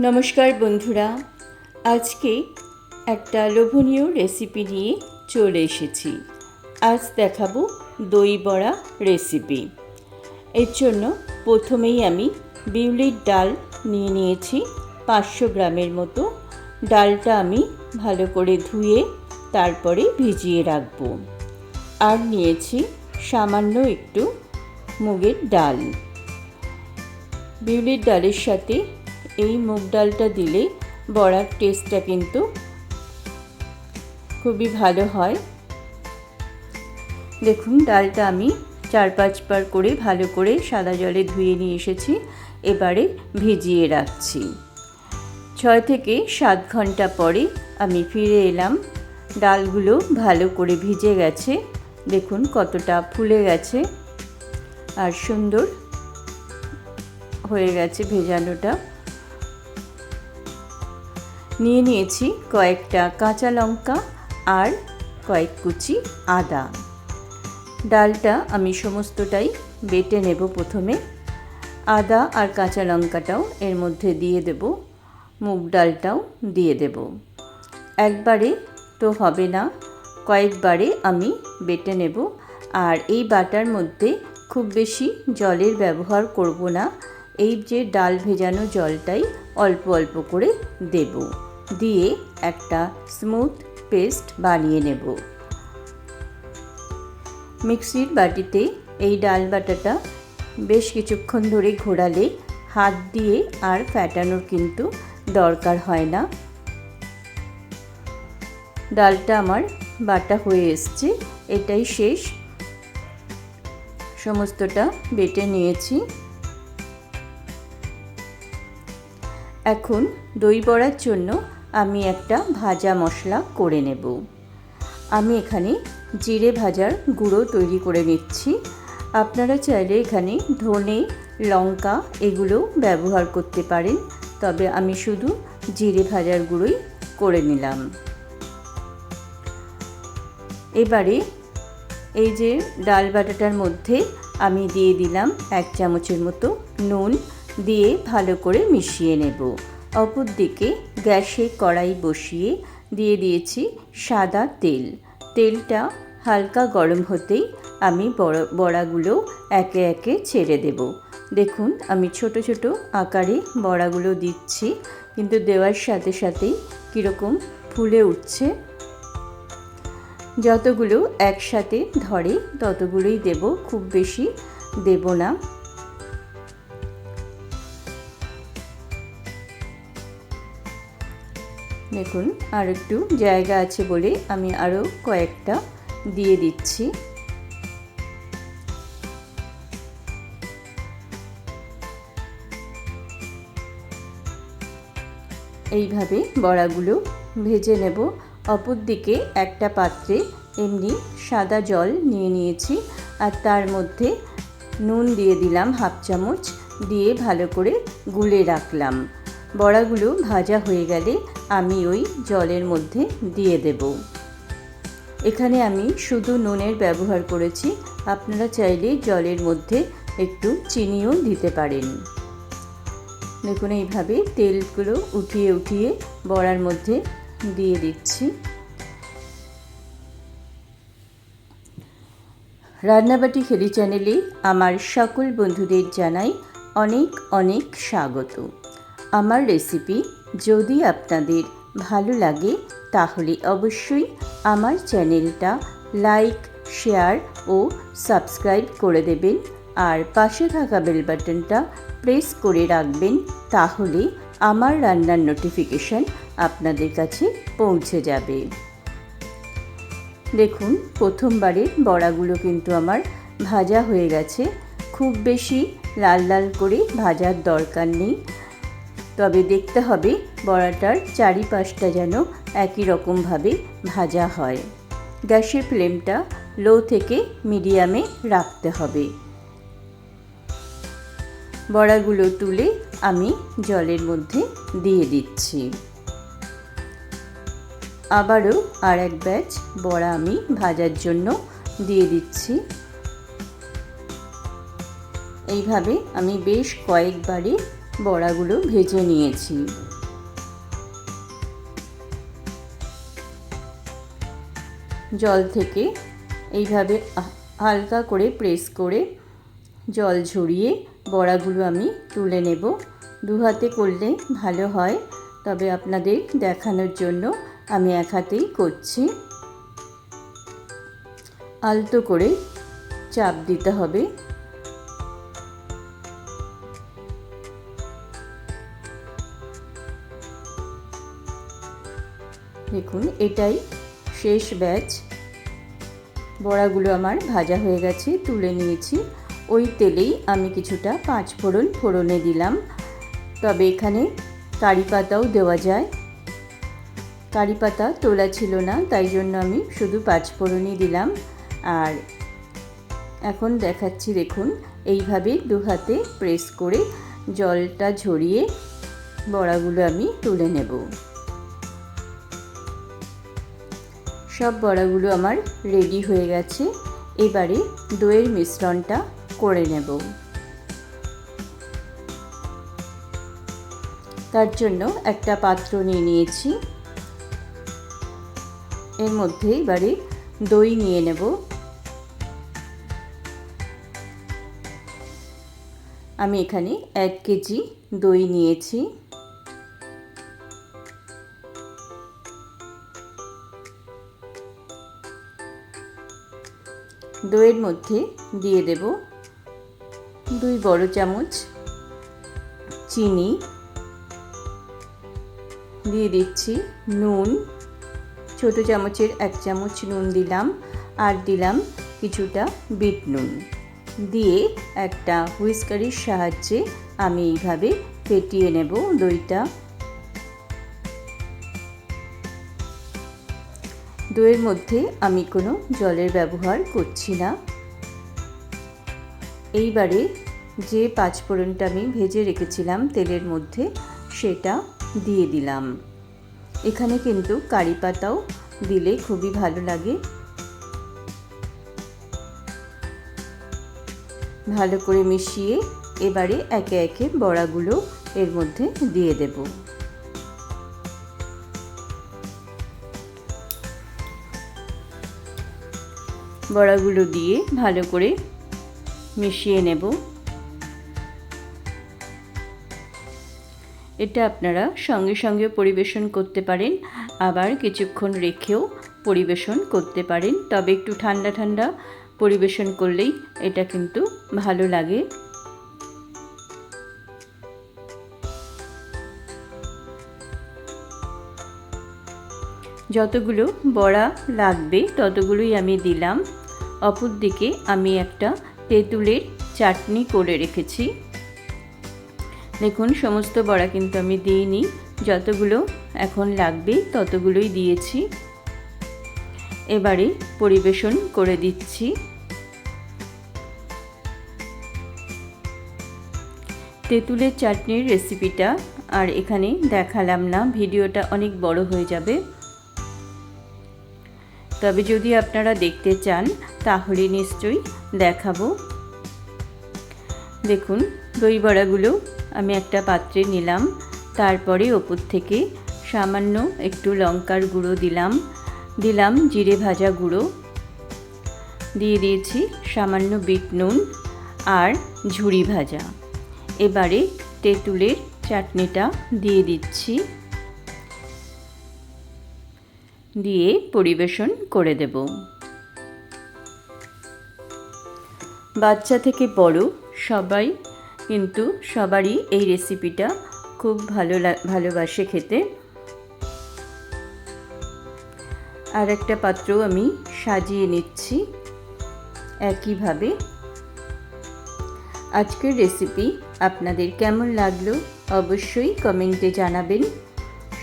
নমস্কার বন্ধুরা, আজকে একটা লোভনীয় রেসিপি নিয়ে চলে এসেছি। আজ দেখাবো দই বড়া রেসিপি এর জন্য প্রথমেই আমি বিউলির ডাল নিয়ে নিয়েছি। পাঁচশো গ্রামের মতো ডালটা আমি ভালো করে ধুয়ে তারপরে ভিজিয়ে রাখব। আর নিয়েছি সামান্য একটু মুগের ডাল। বিউলির ডালের সাথে এই মুগ ডালটা দিলে বড়ার টেস্টটা কিন্তু খুবই ভালো হয়। দেখুন, ডালটা আমি চার পাঁচবার করে ভালো করে সাদা জলে ধুয়ে নিয়ে এসেছি। এবারে ভিজিয়ে রাখছি। ছয় থেকে সাত ঘণ্টা পরে আমি ফিরে এলাম। ডালগুলো ভালো করে ভিজে গেছে। দেখুন কতটা ফুলে গেছে আর সুন্দর হয়ে গেছে ভেজানোটা। নিয়ে নিয়েছি কয়েকটা কাঁচা লঙ্কা আর কয়েক কুচি আদা। ডালটা আমি সমস্তটাই বেটে নেব প্রথমে। আদা আর কাঁচা লঙ্কাটাও এর মধ্যে দিয়ে দেব। মুগ ডালটাও দিয়ে দেব। একবারে তো হবে না, কয়েকবারে আমি বেটে নেব। আর এই বাটার মধ্যে খুব বেশি জলের ব্যবহার করব না, এই যে ডাল ভেজানো জলটাই অল্প অল্প করে দেব। দিয়ে একটা স্মুথ পেস্ট বানিয়ে নেব। মিক্সির বাটিতে এই ডাল বাটাটা বেশ কিছুক্ষণ ধরে ঘোরালে হাত দিয়ে আর ফ্যাটানোর কিন্তু দরকার হয় না। ডালটা আমার বাটা হয়ে এসছে, এটাই শেষ। সমস্তটা বেটে নিয়েছি। এখন দই বড়ার জন্য আমি একটা ভাজা মশলা করে নেব। আমি এখানে জিরে ভাজার গুঁড়ো তৈরি করে নিচ্ছি। আপনারা চাইলে এখানে ধনে, লঙ্কা এগুলো ব্যবহার করতে পারেন, তবে আমি শুধু জিরে ভাজার গুঁড়োই করে নিলাম। এবারে এই যে ডাল বাটাটার মধ্যে আমি দিয়ে দিলাম এক চামচের মতো নুন দিয়ে ভালো করে মিশিয়ে নেব। অপর দিকে গ্যাসে কড়াই বসিয়ে দিয়ে দিয়েছি সাদা তেল। তেলটা হালকা গরম হতেই আমি বড়, বড়াগুলো একে একে ছেড়ে দেব। দেখুন, আমি ছোট ছোট আকারে বড়াগুলো দিচ্ছি, কিন্তু দেওয়ার সাথে সাথেই কীরকম ফুলে উঠছে। যতগুলো একসাথে ধরে ততগুলোই দেব, খুব বেশি দেব না। দেখুন, আর একটু জায়গা আছে বলে আমি আরও কয়েকটা দিয়ে দিচ্ছি। এইভাবে বড়াগুলো ভেজে নেব। অপর দিকে একটা পাত্রে এমনি সাদা জল নিয়ে নিয়েছি, আর তার মধ্যে নুন দিয়ে দিলাম হাফ চামচ, দিয়ে ভালো করে গুলে রাখলাম। বড়াগুলো ভাজা হয়ে গেলে আমি ওই জলের মধ্যে দিয়ে দেব। এখানে আমি শুধু নুনের ব্যবহার করেছি, আপনারা চাইলে জলের মধ্যে একটু চিনিও দিতে পারেন। দেখুন, এইভাবে তেলগুলো উঠিয়ে উঠিয়ে বড়ার মধ্যে দিয়ে দিচ্ছি। রান্নাবাটি খেলি চ্যানেলে আমার সকল বন্ধুদের জানাই অনেক অনেক স্বাগত। আমার রেসিপি যদি আপনাদের ভালো লাগে, তাহলে অবশ্যই আমার চ্যানেলটা লাইক শেয়ার ও সাবস্ক্রাইব করে দেবেন। আর পাশে থাকা বেল বাটনটা প্রেস করে রাখবেন, তাহলে আমার রান্নার নোটিফিকেশান আপনাদের কাছে পৌঁছে যাবে। দেখুন, প্রথমবারের বড়াগুলো কিন্তু আমার ভাজা হয়ে গেছে। খুব বেশি লাল লাল করে ভাজার দরকার নেই। তবে দেখতে হবে বড়াটার চারিপাশটা যেন একই রকমভাবে ভাজা হয়। গ্যাসের ফ্লেমটা লো থেকে মিডিয়ামে রাখতে হবে। বড়াগুলো তুলে আমি জলের মধ্যে দিয়ে দিচ্ছি। আবারও আর এক ব্যাচ বড়া আমি ভাজার জন্য দিয়ে দিচ্ছি। এইভাবে আমি বেশ কয়েকবারই বড়াগুলো ভেজে নিয়েছি। জল থেকে এইভাবে হালকা করে প্রেস করে জল ঝরিয়ে বড়াগুলো আমি তুলে নেব। দু হাতে করলে ভালো হয়, তবে আপনাদের দেখানোর জন্য আমি এক হাতেই করছি। আলতো করে চাপ দিতে হবে। দেখুন, এটাই শেষ ব্যাচ। বড়াগুলো আমার ভাজা হয়ে গেছে, তুলে নিয়েছি। ওই তেলেই আমি কিছুটা পাঁচ ফোড়ন ফোড়নে দিলাম। তবে এখানে কারি পাতাও দেওয়া যায়। কারি পাতা তোলা ছিল না, তাই জন্য আমি শুধু পাঁচ ফোড়নই দিলাম। আর এখন দেখাচ্ছি, দেখুন, এইভাবে দু হাতে প্রেস করে জলটা ঝরিয়ে বড়াগুলো আমি তুলে নেব। সব বড়াগুলো আমার রেডি হয়ে গেছে। এবারে দইয়ের মিশ্রণটা করে নেব। তার জন্য একটা পাত্র নিয়ে নিয়েছি। এর মধ্যে এবারে দই নিয়ে নেব। আমি এখানে এক কেজি দই নিয়েছি। দইয়ের মধ্যে দিয়ে দেব দুই বড় চামচ চিনি। দিয়ে দিচ্ছি নুন। ছোট চামচের এক চামচ নুন দিলাম আর দিলাম কিছুটা বিট নুন। দিয়ে একটা হুইস্কারির সাহায্যে আমি এইভাবে ফেটিয়ে নেব দইটা। দইয়ের মধ্যে আমি কোনো জলের ব্যবহার করছি না। এইবারে যে পাঁচফোড়নটা আমি ভেজে রেখেছিলাম তেলের মধ্যে, সেটা দিয়ে দিলাম। এখানে কিন্তু কারি পাতাও দিলে খুবই ভালো লাগে। ভালো করে মিশিয়ে এবারে একে একে বড়াগুলো এর মধ্যে দিয়ে দেব। বড়াগুলো দিয়ে ভালো করে মিশিয়ে নেব। এটা আপনারা সঙ্গে সঙ্গে পরিবেশন করতে পারেন, আবার কিছুক্ষণ রেখেও পরিবেশন করতে পারেন। তবে একটু ঠান্ডা ঠান্ডা পরিবেশন করলেই এটা কিন্তু ভালো লাগে। যতগুলো বড়া লাগবে ততগুলোই আমি দিলাম। অপর দিকে আমি একটা তেঁতুলের চাটনি করে রেখেছি। দেখুন, সমস্ত বড়া কিন্তু আমি দিইনি। যতগুলো এখন লাগবে ততগুলোই দিয়েছি। এবারে পরিবেশন করে দিচ্ছি। তেঁতুলের চাটনির রেসিপিটা আর এখানে দেখালাম না, ভিডিওটা অনেক বড় হয়ে যাবে। তবে যদি আপনারা দেখতে চান, তাহলে নিশ্চয়ই দেখাবো। দেখুন, দই বড়াগুলো আমি একটা পাত্রে নিলাম। তারপরে ওপর থেকে সামান্য একটু লঙ্কার গুঁড়ো দিলাম। দিলাম জিরে ভাজা গুঁড়ো। দিয়ে দিয়েছি সামান্য বিট নুন আর ঝুড়ি ভাজা। এবারে তেঁতুলের চাটনিটা দিয়ে দিচ্ছি। দিয়ে পরিবেশন করে দেব। বাচ্চা থেকে বড় সবাই কিন্তু সবারই এই রেসিপিটা খুব ভালো ভালোবাসে খেতে। আর একটা পাত্র আমি সাজিয়ে নিচ্ছি একইভাবে। আজকের রেসিপি আপনাদের কেমন লাগল অবশ্যই কমেন্টে জানাবেন।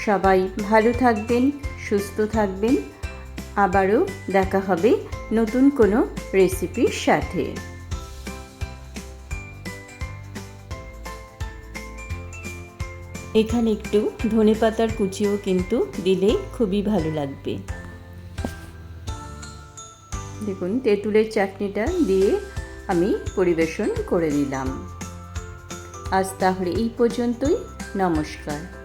সবাই ভালো থাকবেন। সুস্থ থাকবেন। আবারও দেখা হবে নতুন কোনো রেসিপির সাথে। এখানে একটু ধনে পাতার কুচিও কিন্তু দিলে খুবই ভালো লাগবে। দেখুন, তেঁতুলের চাটনিটা দিয়ে আমি পরিবেশন করে নিলাম। আজ তাহলে এই পর্যন্তই। নমস্কার।